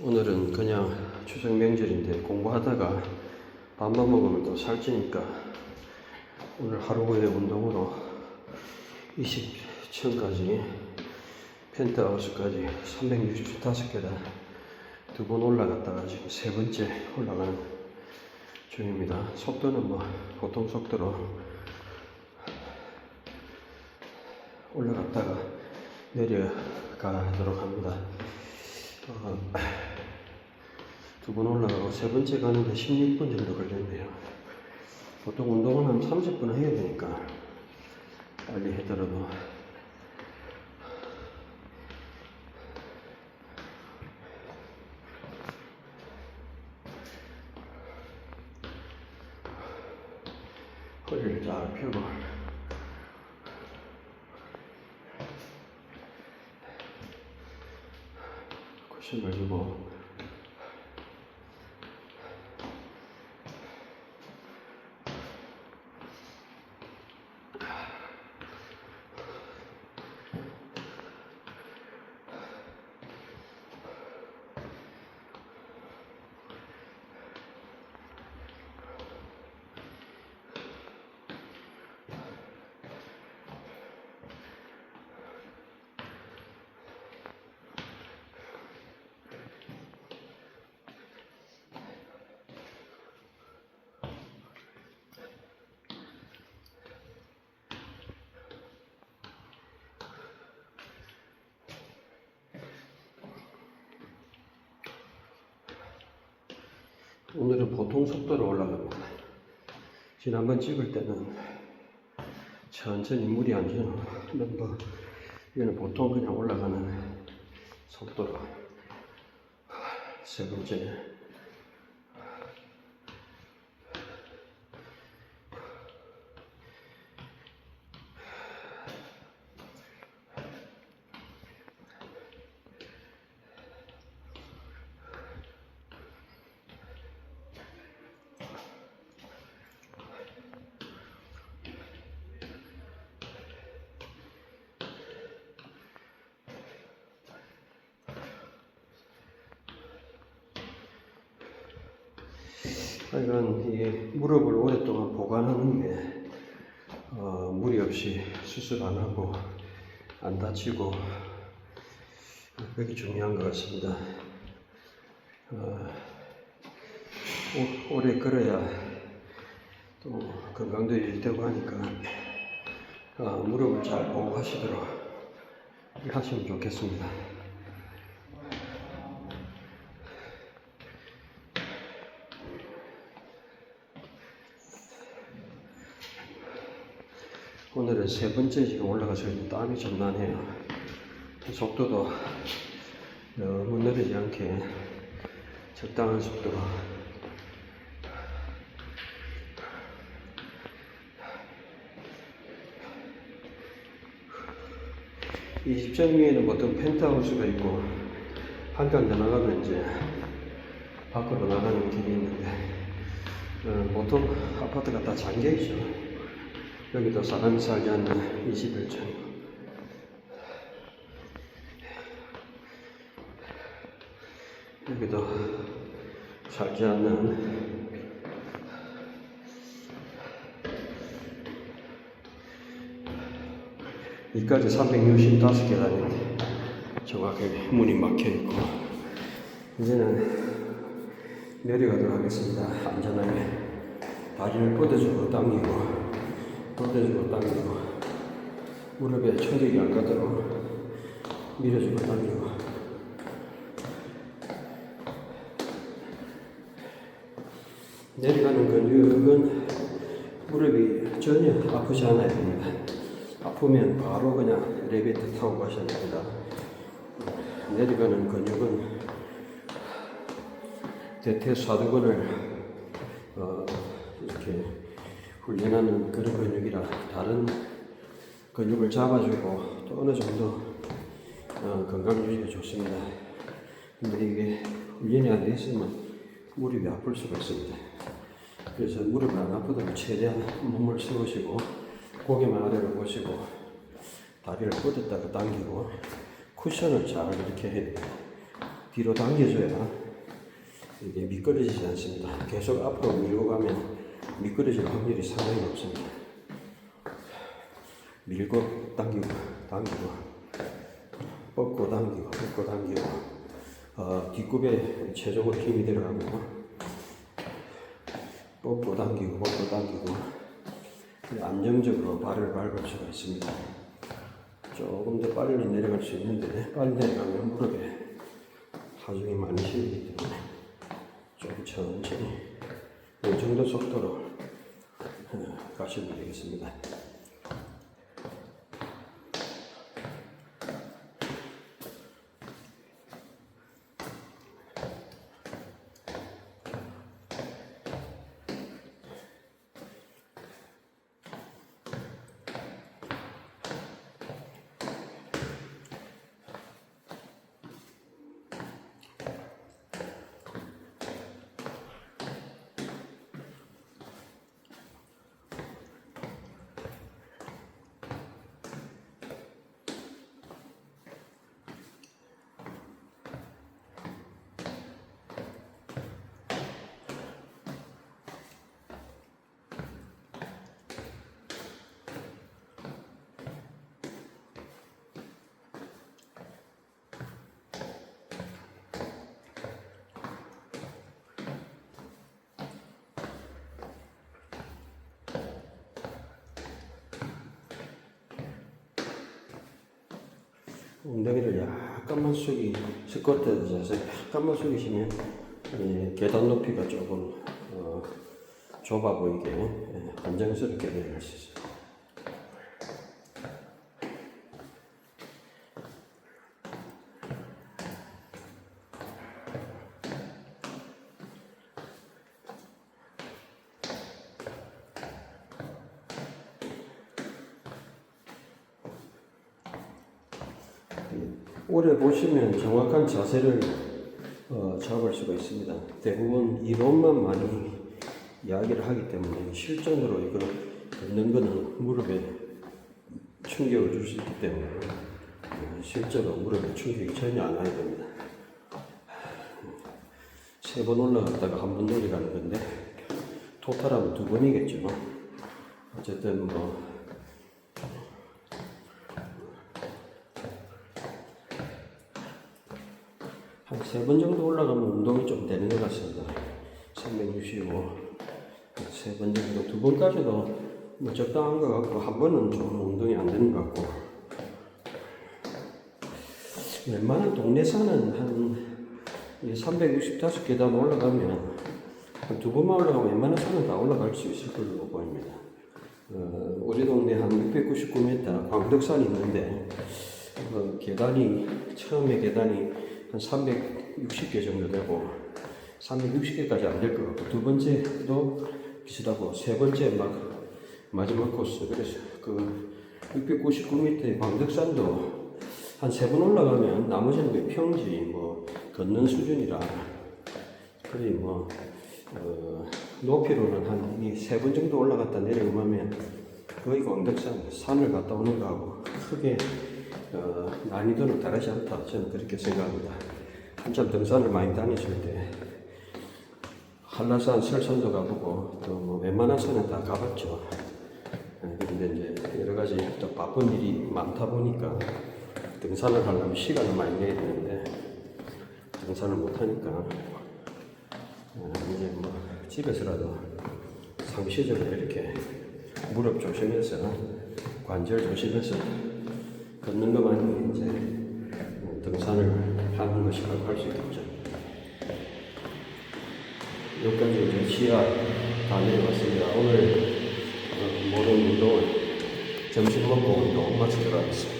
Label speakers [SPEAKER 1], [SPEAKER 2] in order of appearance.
[SPEAKER 1] 오늘은 그냥 추석 명절인데 공부하다가 밥만 먹으면 또 살찌니까 오늘 하루 후에 운동으로 20층까지 펜트하우스까지 365계단 두 번 올라갔다가 지금 세 번째 올라가는 중입니다. 속도는 뭐 보통 속도로 올라갔다가 내려가도록 합니다. 어, 두 번 올라가고 세 번째 가는데 16분 정도 걸렸네요. 보통 운동은 한 30분 해야 되니까 빨리 하더라도 허리를 잘 펴고 쿠션을 주고 오늘은 보통 속도로 올라갑니다. 지난번 찍을 때는 천천히 물이 안 주는 뭐 이거는 보통 그냥 올라가는 속도로 세 번째 하여간 이 무릎을 오랫동안 보관하는 게 어, 무리 없이 수술 안 하고 안 다치고 그게 중요한 것 같습니다. 어, 오, 오래 걸어야 또 건강도 유지되고 하니까 어, 무릎을 잘 보호하시도록 하시면 좋겠습니다. 오늘은 세 번째 지금 올라가서 땀이 좀 나네요. 속도도 너무 느리지 않게 적당한 속도로 이 집점 위에는 보통 펜트하우스가 있고 한칸 더 나가면 이제 밖으로 나가는 길이 있는데 어, 보통 아파트가 다 잠겨 있죠. 여기도 사람이 살지 않는 21층. 여기도 살지 않는 이까지 365계단인데 정확하게 문이 막혀 있고 이제는 내려가도록 하겠습니다. 안전하게 다리를 뻗어주고 당기고 뻗어주고 당기고 무릎에 충격이 안 가도록 밀어주고 당기고 내려가는 근육은 무릎이 전혀 아프지 않아야 됩니다. 아프면 바로 그냥 엘리베이터 타고 가셔야 됩니다. 내려가는 근육은 대퇴사두근을 어, 이렇게 훈련하는 그런 근육이라 다른 근육을 잡아주고 또 어느 정도 어, 건강 유지에 좋습니다. 근데 이게 훈련이 안돼 있으면 무릎이 아플 수가 있습니다. 그래서 무릎을 안 아프도록 최대한 몸을 세우시고 고개만 아래로 보시고 다리를 뻗었다가 당기고 쿠션을 잘 이렇게 돼요. 뒤로 당겨줘야 이게 미끄러지지 않습니다. 계속 앞으로 밀고 가면 미끄러질 확률이 상당히 높습니다. 밀고 당기고 당기고 뻗고 당기고 뻗고 당기고 어, 뒷굽에 최적으로 힘이 들어가고 뻗고 당기고 뻗고 당기고 안정적으로 발을 밟을 수가 있습니다. 조금 더 빨리 내려갈 수 있는데 빨리 내려가면 무릎에 하중이 많이 실리기 때문에 좀 천천히 이 정도 속도로 어, 가시면 되겠습니다. 엉덩이를 약간만 숙이 스쿼트 자세 약간만 숙이시면 이 계단 높이가 조금 어, 좁아 보이게 예, 안정스럽게 내려갈 수 있어요. 오래 보시면 정확한 자세를 어, 잡을 수가 있습니다. 대부분 이론만 많이 이야기를 하기 때문에 실전으로 이거 걷는 거는 무릎에 충격을 줄 수 있기 때문에 어, 실제로 무릎에 충격이 전혀 안 와야 됩니다. 세 번 올라갔다가 한 번 내려가는 건데 토탈하면 두 번이겠죠. 어쨌든 뭐 한 세 번 정도 올라가면 운동이 좀 되는 것 같습니다. 365. 세 번 정도. 두 번까지도 뭐 적당한 것 같고, 한 번은 좀 운동이 안 되는 것 같고. 웬만한 동네 산은 한 365계단 올라가면 한 두 번만 올라가면 웬만한 산은 다 올라갈 수 있을 걸로 보입니다. 어, 우리 동네 한 699m 광덕산이 있는데 그 계단이 처음에 계단이 한 360개 정도 되고 360개까지 안 될 것 같고 두 번째도 비슷하고 세 번째 막 마지막 코스. 그래서 그 699m의 광덕산도 한 세 번 올라가면 나머지는 그 평지 뭐 걷는 수준이라. 거의 뭐 어, 높이로는 한 세 번 정도 올라갔다 내려오면 거의 광덕산 산을 갔다 오는 거하고 크게 어, 난이도는 다르지 않다. 저는 그렇게 생각합니다. 한참 등산을 많이 다녔을 때 한라산 설산도 가보고 또 뭐 웬만한 산은 다 가봤죠. 예, 근데 이제 여러 가지 또 바쁜 일이 많다 보니까 등산을 하려면 시간을 많이 내야 되는데 등산을 못 하니까 어, 이제 뭐 집에서라도 상시적으로 이렇게 무릎 조심해서 관절 조심해서 걷는 것만이 이제 뭐 등산을 하는 것이라고 할 수 있겠죠. 여기까지 이제 시야 다 내려왔습니다. 오늘 어, 모든 운동을 점심 먹고 운동 마치도록 하겠습니다.